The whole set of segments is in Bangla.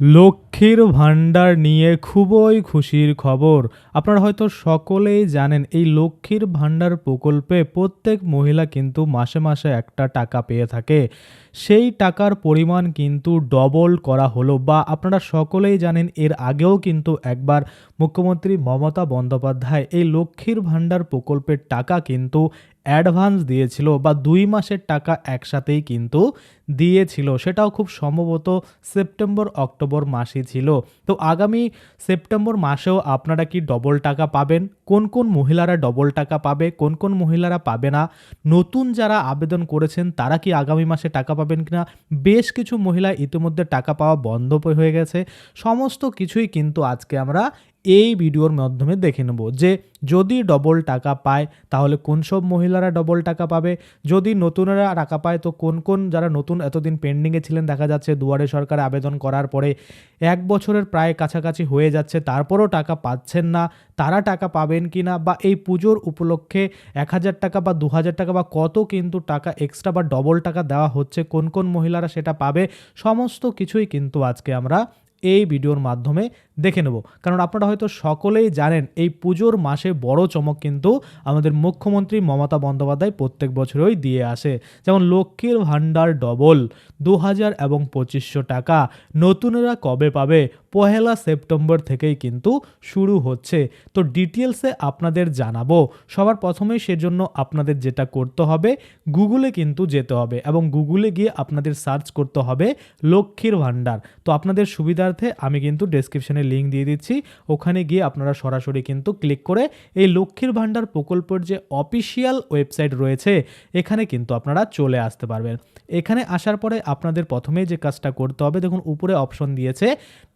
লক্ষ্মীর ভাণ্ডার নিয়ে খুবই খুশির খবর। আপনারা হয়তো সকলেই জানেন, এই লক্ষ্মীর ভাণ্ডার প্রকল্পে প্রত্যেক মহিলা কিন্তু মাসে মাসে একটা টাকা পেয়ে থাকে। সেই টাকার পরিমাণ কিন্তু ডবল করা হলো বা আপনারা সকলেই জানেন, এর আগেও কিন্তু একবার মুখ্যমন্ত্রী মমতা বন্দ্যোপাধ্যায় এই লক্ষ্মীর ভাণ্ডার প্রকল্পের টাকা কিন্তু অ্যাডভান্স দিয়েছিল বা দুই মাসের টাকা একসাথেই কিন্তু দিয়েছিল। সেটাও খুব সম্ভবত সেপ্টেম্বর, অক্টোবর মাসে ছিল। তো আগামী সেপ্টেম্বর মাসেও আপনারা কি ডবল টাকা পাবেন? কোন কোন মহিলারা ডবল টাকা পাবে? কোন কোন মহিলারা পাবে না? নতুন যারা আবেদন করেছেন, তারা কি আগামী মাসে টাকা পাবেন কিনা? বেশ কিছু মহিলা ইতিমধ্যে টাকা পাওয়া বন্ধ হয়ে গেছে। সমস্ত কিছুই কিন্তু আজকে আমরা এই ভিডিওর মাধ্যমে দেখে নেব যে যদি ডবল টাকা পায়, তাহলে কোন সব মহিলারা ডবল টাকা পাবে? যদি নতুনরা টাকা পায়, তো কোন কোন যারা নতুন এতদিন পেন্ডিংয়ে ছিলেন, দেখা যাচ্ছে দুয়ারে সরকার আবেদন করার পরে এক বছরের প্রায় কাছাকাছি হয়ে যাচ্ছে, তারপরও টাকা পাচ্ছেন না, তারা টাকা পাবেন কি না বা এই পুজোর উপলক্ষে এক হাজার টাকা বা দু হাজার টাকা বা কত কিন্তু টাকা এক্সট্রা বা ডবল টাকা দেওয়া হচ্ছে, কোন কোন মহিলারা সেটা পাবে? সমস্ত কিছুই কিন্তু আজকে আমরা এই ভিডিওর মাধ্যমে দেখে নেব। কারণ আপনারা হয়তো সকলেই জানেন, এই পুজোর মাসে বড় চমক কিন্তু আমাদের মুখ্যমন্ত্রী মমতা বন্দ্যোপাধ্যায় প্রত্যেক বছরই দিয়ে আসে। যেমন লক্ষ্মীর ভাণ্ডার ডবল দু হাজার এবং পঁচিশশো টাকা। নতুনেরা কবে পাবে? পহেলা সেপ্টেম্বর থেকেই কিন্তু শুরু হচ্ছে। তো ডিটেলসে আপনাদের জানাব। সবার প্রথমেই সেজন্য আপনাদের যেটা করতে হবে, গুগলে কিন্তু যেতে হবে এবং গুগলে গিয়ে আপনাদের সার্চ করতে হবে লক্ষ্মীর ভাণ্ডার। তো আপনাদের সুবিধার্থে আমি কিন্তু ডেসক্রিপশনে লিঙ্ক দিয়ে দিচ্ছি। ওখানে গিয়ে আপনারা সরাসরি কিন্তু ক্লিক করে এই লক্ষ্মীর ভাণ্ডার প্রকল্পের যে অফিসিয়াল ওয়েবসাইট রয়েছে, এখানে কিন্তু আপনারা চলে আসতে পারবেন। এখানে আসার পরে আপনাদের প্রথমেই যে কাজটা করতে হবে, দেখুন উপরে অপশন দিয়েছে,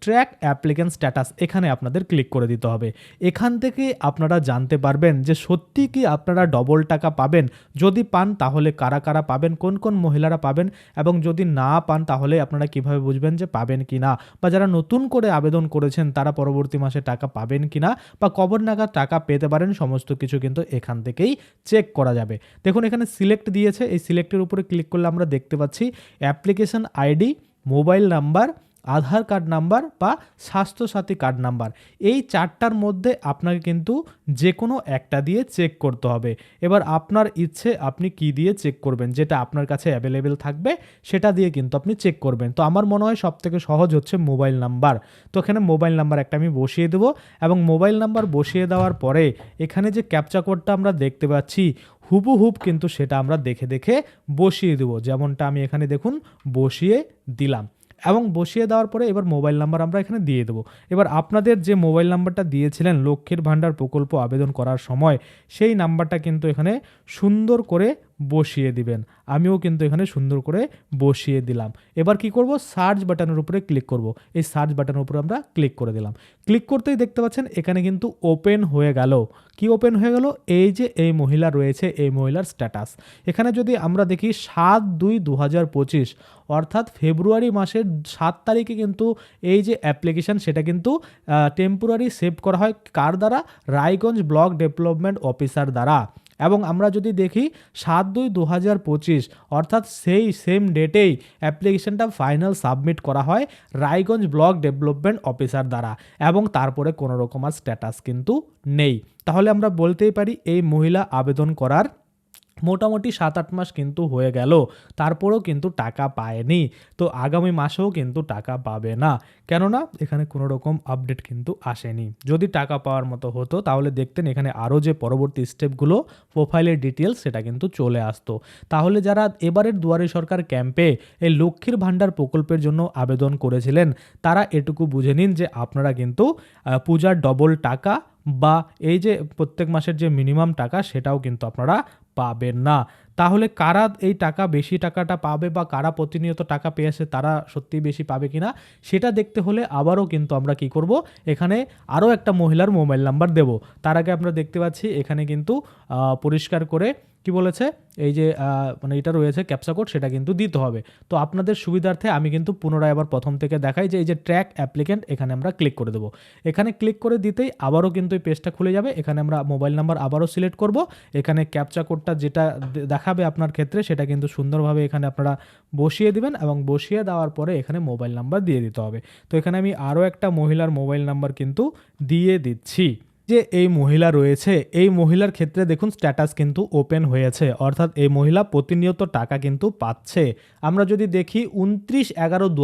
ট্র্যাক অ্যাপ্লিকেন্ট স্ট্যাটাস এখানে আপনাদের ক্লিক করে দিতে হবে। এখান থেকে আপনারা জানতে পারবেন যে সত্যি কি আপনারা ডবল টাকা পাবেন। যদি পান তাহলে কারা কারা পাবেন, কোন কোন মহিলারা পাবেন এবং যদি না পান তাহলে আপনারা কীভাবে বুঝবেন যে পাবেন কি না বা যারা নতুন করে আবেদন করেছেন তারা পরবর্তী মাসে টাকা পাবেন কি না বা কবর নাগাদ টাকা পেতে পারেন, সমস্ত কিছু কিন্তু এখান থেকেই চেক করা যাবে। দেখুন, এখানে সিলেক্ট দিয়েছে। এই সিলেক্টের উপরে ক্লিক করলে আমরা দেখতে পাচ্ছি application ID mobile number Aadhaar card number বা স্বাস্থ্যসাথী কার্ড নাম্বার। এই চারটার মধ্যে আপনাকে কিন্তু যে কোনো একটা দিয়ে চেক করতে হবে। এবার আপনার ইচ্ছে আপনি কি দিয়ে চেক করবেন? যেটা আপনার কাছে অ্যাভেলেবেল থাকবে, সেটা দিয়ে কিন্তু আপনি চেক করবেন। তো আমার মনে হয় সব থেকে সহজ হচ্ছে মোবাইল নাম্বার। তো এখানে মোবাইল নাম্বার একটা আমি বসিয়ে দেবো এবং মোবাইল নাম্বার বসিয়ে দেওয়ার পরে এখানে যে ক্যাপচা কোডটা আমরা দেখতে পাচ্ছি হুবহুব কিন্তু সেটা আমরা দেখে দেখে বসিয়ে দেবো। যেমনটা আমি এখানে দেখুন, বসিয়ে দিলাম। এবং বসিয়ে দেওয়ার পরে এবার মোবাইল নাম্বার আমরা এখানে দিয়ে দেবো। এবার আপনাদের যে মোবাইল নাম্বারটা দিয়েছিলেন লক্ষ্মীর ভাণ্ডার প্রকল্প আবেদন করার সময়, সেই নাম্বারটা কিন্তু এখানে সুন্দর করে বসিয়ে দিবেন। আমিও কিন্তু এখানে সুন্দর করে বসিয়ে দিলাম। এবার কি করব? সার্চ বাটনের উপরে ক্লিক করব। এই সার্চ বাটনের উপরে আমরা ক্লিক করে দিলাম। ক্লিক করতেই দেখতে পাচ্ছেন এখানে কিন্তু ওপেন হয়ে গেল। কি ওপেন হয়ে গেল? এই যে এই মহিলা রয়েছে, এই মহিলার স্ট্যাটাস এখানে যদি আমরা দেখি সাত দুই দু পঁচিশ, অর্থাৎ ফেব্রুয়ারি মাসের সাত তারিখে কিন্তু এই যে অ্যাপ্লিকেশান সেটা কিন্তু টেম্পোরারি সেভ করা হয়। কার দ্বারা? রায়গঞ্জ ব্লক ডেভেলপমেন্ট অফিসার দ্বারা। এবং আমরা যদি দেখি সাত দুই দু হাজার পঁচিশ, অর্থাৎ সেই সেম ডেটেই অ্যাপ্লিকেশনটা ফাইনাল সাবমিট করা হয় রায়গঞ্জ ব্লক ডেভেলপমেন্ট অফিসার দ্বারা এবং তারপরে কোনো রকম আর স্ট্যাটাস কিন্তু নেই। তাহলে আমরা বলতেই পারি এই মহিলা আবেদন করার মোটামুটি সাত আট মাস কিন্তু হয়ে গেল। তারপরেও কিন্তু টাকা পায়নি। তো আগামী মাসেও কিন্তু টাকা পাবে না। কেননা এখানে কোনো রকম আপডেট কিন্তু আসেনি। যদি টাকা পাওয়ার মতো হতো, তাহলে দেখতেন এখানে আরও যে পরবর্তী স্টেপগুলো, প্রোফাইলের ডিটেলস সেটা কিন্তু চলে আসতো। তাহলে যারা এবারের দুয়ারে সরকার ক্যাম্পে এই লক্ষ্মীর ভাণ্ডার প্রকল্পের জন্য আবেদন করেছিলেন, তারা এটুকু বুঝে নিন যে আপনারা কিন্তু পূজার ডবল টাকা বা এই যে প্রত্যেক মাসের যে মিনিমাম টাকা, সেটাও কিন্তু আপনারা পাবেন না। তাহলে কারা এই টাকা, বেশি টাকাটা পাবে বা কারা প্রতিনিয়ত টাকা পেয়েছে তারা সত্যিই বেশি পাবে কি না সেটা দেখতে হলে আবারও কিন্তু আমরা কি করব, এখানে আরও একটা মহিলার মোবাইল নাম্বার দেব। তার আগে আমরা দেখতে পাচ্ছি, এখানে কিন্তু পরিষ্কার করে কি বলেছে? এই যে মানে এটা রয়েছে ক্যাপসা কোড, সেটা কিন্তু দিতে হবে। তো আপনাদের সুবিধার্থে আমি কিন্তু পুনরায় আবার প্রথম থেকে দেখাই যে, এই যে ট্র্যাক অ্যাপ্লিকেন্ট এখানে আমরা ক্লিক করে দেবো। এখানে ক্লিক করে দিতেই আবারও কিন্তু এই পেজটা খুলে যাবে। এখানে আমরা মোবাইল নাম্বার আবারও সিলেক্ট করব। এখানে ক্যাপচা কোডটা যেটা দেখাবে আপনার ক্ষেত্রে, সেটা কিন্তু সুন্দরভাবে এখানে আপনারা বসিয়ে দিবেন এবং বসিয়ে দেওয়ার পরে এখানে মোবাইল নাম্বার দিয়ে দিতে হবে। তো এখানে আমি আরও একটা মহিলার মোবাইল নাম্বার কিন্তু দিয়ে দিচ্ছি। যে এই মহিলা রয়েছে, এই মহিলার ক্ষেত্রে দেখুন স্ট্যাটাস কিন্তু ওপেন হয়েছে। অর্থাৎ এই মহিলা প্রতিনিয়ত টাকা কিন্তু পাচ্ছে। আমরা যদি দেখি উনত্রিশ এগারো দু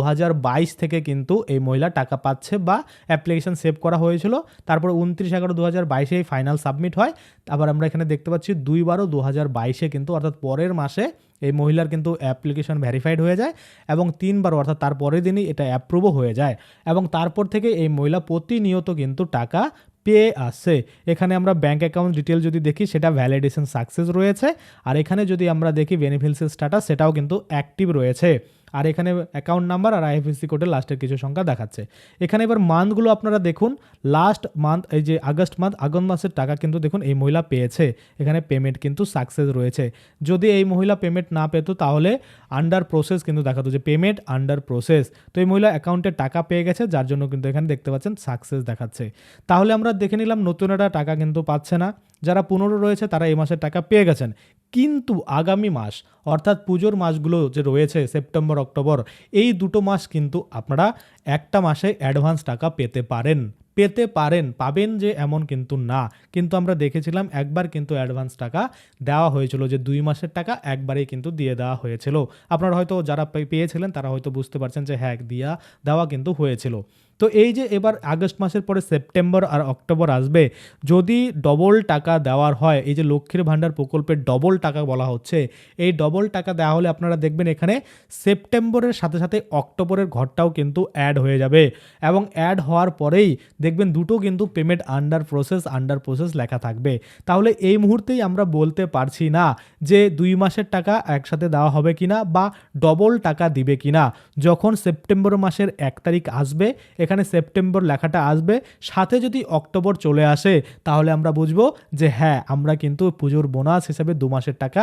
থেকে কিন্তু এই মহিলা টাকা পাচ্ছে বা অ্যাপ্লিকেশন সেভ করা হয়েছিল। তারপর উনত্রিশ এগারো দু হাজার বাইশে ফাইনাল সাবমিট হয়। আবার আমরা এখানে দেখতে পাচ্ছি দুই বারো দু হাজার বাইশে কিন্তু, অর্থাৎ পরের মাসে এই মহিলার কিন্তু অ্যাপ্লিকেশন ভ্যারিফাইড হয়ে যায় এবং তিনবার অর্থাৎ তার পরের দিনই এটা অ্যাপ্রুভও হয়ে যায়। এবং তারপর থেকে এই মহিলা প্রতিনিয়ত কিন্তু টাকা পেয়ে আসছে এখানে আমরা ব্যাঙ্ক অ্যাকাউন্ট ডিটেল যদি দেখি, সেটা ভ্যালিডেশন সাকসেস রয়েছে। আর এখানে যদি আমরা দেখি বেনিফিটসের স্ট্যাটাস সেটাও কিন্তু অ্যাক্টিভ রয়েছে। আর এখানে অ্যাকাউন্ট নাম্বার আর আইএফএসসি কোডের লাস্টের কিছু সংখ্যা দেখাচ্ছে। এখানে এবার মান্থগুলো আপনারা দেখুন লাস্ট মান্থ এই যে আগস্ট মান্থ আগস্ট মাসের টাকা কিন্তু দেখুন এই মহিলা পেয়েছে। এখানে পেমেন্ট কিন্তু সাকসেস রয়েছে। যদি এই মহিলা পেমেন্ট না পেত তাহলে আন্ডার প্রসেস কিন্তু দেখাতো যে পেমেন্ট আন্ডার প্রসেস তো এই মহিলা অ্যাকাউন্টে টাকা পেয়ে গেছে, যার জন্য কিন্তু এখানে দেখতে পাচ্ছেন সাকসেস দেখাচ্ছে। তাহলে আমরা দেখে নিলাম নতুন একটা টাকা কিন্তু পাচ্ছে না। যারা পনেরো রয়েছে তারা এই মাসের টাকা পেয়ে গেছেন। কিন্তু আগামী মাস, অর্থাৎ পুজোর মাসগুলো যে রয়েছে, সেপ্টেম্বর, অক্টোবর, এই দুটো মাস কিন্তু আপনারা একটা মাসে অ্যাডভান্স টাকা পেতে পারেন। পেতে পারেন, পাবেন যে এমন কিন্তু না। কিন্তু আমরা দেখেছিলাম একবার কিন্তু অ্যাডভান্স টাকা দেওয়া হয়েছিল যে দুই মাসের টাকা একবারেই কিন্তু দিয়ে দেওয়া হয়েছিল। আপনারা হয়তো যারা পেয়েছিলেন তারা হয়তো বুঝতে পারছেন যে হ্যাঁ দিয়া দেওয়া কিন্তু হয়েছিল। তো এই যে এবার আগস্ট মাসের পরে সেপ্টেম্বর আর অক্টোবর আসবে, যদি ডবল টাকা দেওয়ার হয়, এই যে লক্ষ্মীর ভাণ্ডার প্রকল্পের ডবল টাকা বলা হচ্ছে, এই ডবল টাকা দেওয়া হলে আপনারা দেখবেন এখানে সেপ্টেম্বরের সাথে সাথে অক্টোবরের ঘরটাও কিন্তু অ্যাড হয়ে যাবে। এবং অ্যাড হওয়ার পরেই দেখবেন দুটো কিন্তু payment under process under process লেখা থাকবে। তাহলে এই মুহূর্তেই আমরা বলতে পারছি না যে দুই মাসের টাকা একসাথে দেওয়া হবে কিনা বা ডবল টাকা দিবে কিনা। যখন সেপ্টেম্বর মাসের এক তারিখ আসবে, এখানে সেপ্টেম্বর লেখাটা আসবে, সাথে যদি অক্টোবর চলে আসে, তাহলে আমরা বুঝব যে হ্যাঁ আমরা কিন্তু পুজোর বোনাস হিসাবে দু মাসের টাকা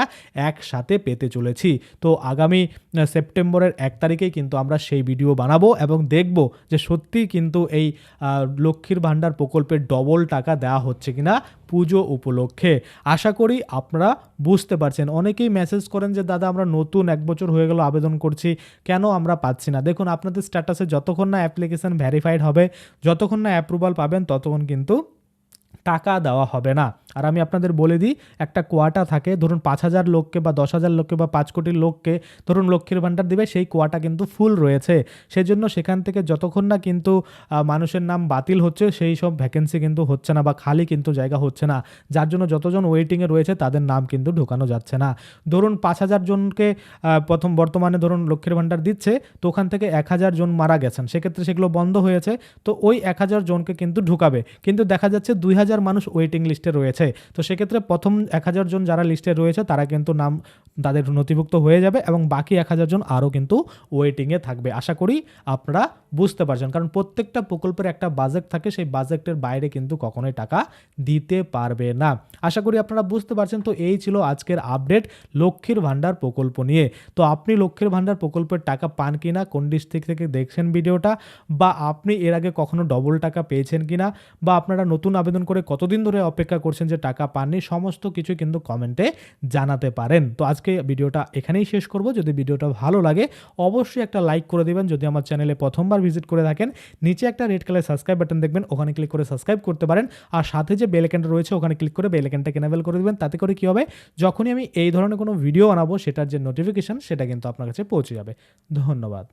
একসাথে পেতে চলেছি। তো আগামী সেপ্টেম্বরের এক তারিখেই কিন্তু আমরা সেই ভিডিও বানাবো এবং দেখব যে সত্যি কিন্তু এই লক্ষ্মীর ভাণ্ডার প্রকল্পের ডবল টাকা দেওয়া হচ্ছে কিনা পুজো উপলক্ষে। আশা করি আপনারা বুঝতে পারছেন। অনেকেই মেসেজ করেন যে, দাদা, আমরা নতুন এক বছর হয়ে গেল আবেদন করছি, কেন আমরা পাচ্ছি না? দেখুন, আপনাদের স্ট্যাটাসে যতক্ষণ না অ্যাপ্লিকেশান ভ্যারিফাইড হবে, যতক্ষণ না অ্যাপ্রুভাল পাবেন, ততক্ষণ কিন্তু টাকা দেওয়া হবে না। আর আমি আপনাদের বলে দিই, একটা কোয়াটা থাকে, ধরুন পাঁচ হাজার লোককে বা দশ হাজার লোককে বা পাঁচ কোটি লোককে ধরুন লক্ষ্মীর ভাণ্ডার দিবে, সেই কোয়াটা কিন্তু ফুল রয়েছে। সেজন্য সেখান থেকে যতক্ষণ না কিন্তু মানুষের নাম বাতিল হচ্ছে, সেই সব ভ্যাকেন্সি কিন্তু হচ্ছে না বা খালি কিন্তু জায়গা হচ্ছে না। যার জন্য যতজন ওয়েটিংয়ে রয়েছে, তাদের নাম কিন্তু ঢোকানো যাচ্ছে না। ধরুন পাঁচ হাজার জনকে প্রথম বর্তমানে ধরুন লক্ষ্মীর ভাণ্ডার দিচ্ছে, তো ওখান থেকে এক হাজার জন মারা গেছেন। সেক্ষেত্রে সেগুলো বন্ধ হয়েছে, তো ওই এক হাজার জনকে কিন্তু ঢুকাবে। কিন্তু দেখা যাচ্ছে দুই হাজার মানুষ ওয়েটিং লিস্টে রয়েছে। তো সেক্ষেত্রে প্রথম এক হাজার জন যারা লিস্টে রয়েছে তারা কিন্তু নাম তাদের নথিভুক্ত হয়ে যাবে এবং বাকি এক হাজার জন আরও কিন্তু ওয়েটিংয়ে থাকবে। আশা করি আপনারা বুঝতে পারছেন। কারণ প্রত্যেকটা প্রকল্পের একটা বাজেট থাকে, সেই বাজেটের বাইরে কিন্তু কখনোই টাকা দিতে পারবে না। আশা করি আপনারা বুঝতে পারছেন। তো এই ছিল আজকের আপডেট লক্ষ্মীর ভাণ্ডার প্রকল্প নিয়ে। তো আপনি লক্ষ্মীর ভাণ্ডার প্রকল্পের টাকা পান কি না, কোন ডিস্ট্রিক্ট থেকে দেখছেন ভিডিওটা, বা আপনি এর আগে কখনো ডবল টাকা পেয়েছেন কি না, বা আপনারা নতুন আবেদন করে কতদিন ধরে অপেক্ষা করছেন যে টাকা পাননি, সমস্ত কিছু কিন্তু কমেন্টে জানাতে পারেন। তো আজকে ভিডিওটা এখানেই শেষ করব। যদি ভিডিওটা ভালো লাগে, অবশ্যই একটা লাইক করে দেবেন। যদি আমার চ্যানেলে প্রথমবার ভিজিট করে থাকেন, নিচে একটা রেড কালার সাবস্ক্রাইব বাটন দেখবেন, ওখানে ক্লিক করে সাবস্ক্রাইব করতে পারেন। আর সাথে যে বেল আইকনটা রয়েছে, ওখানে ক্লিক করে বেল কেনাবেল করে দেবেন। তাতে করে কি হবে? যখনই আমি এই ধরনের কোনো ভিডিও বানাবো, সেটার যে নোটিফিকেশন সেটা কিন্তু আপনার কাছে পৌঁছে যাবে। ধন্যবাদ।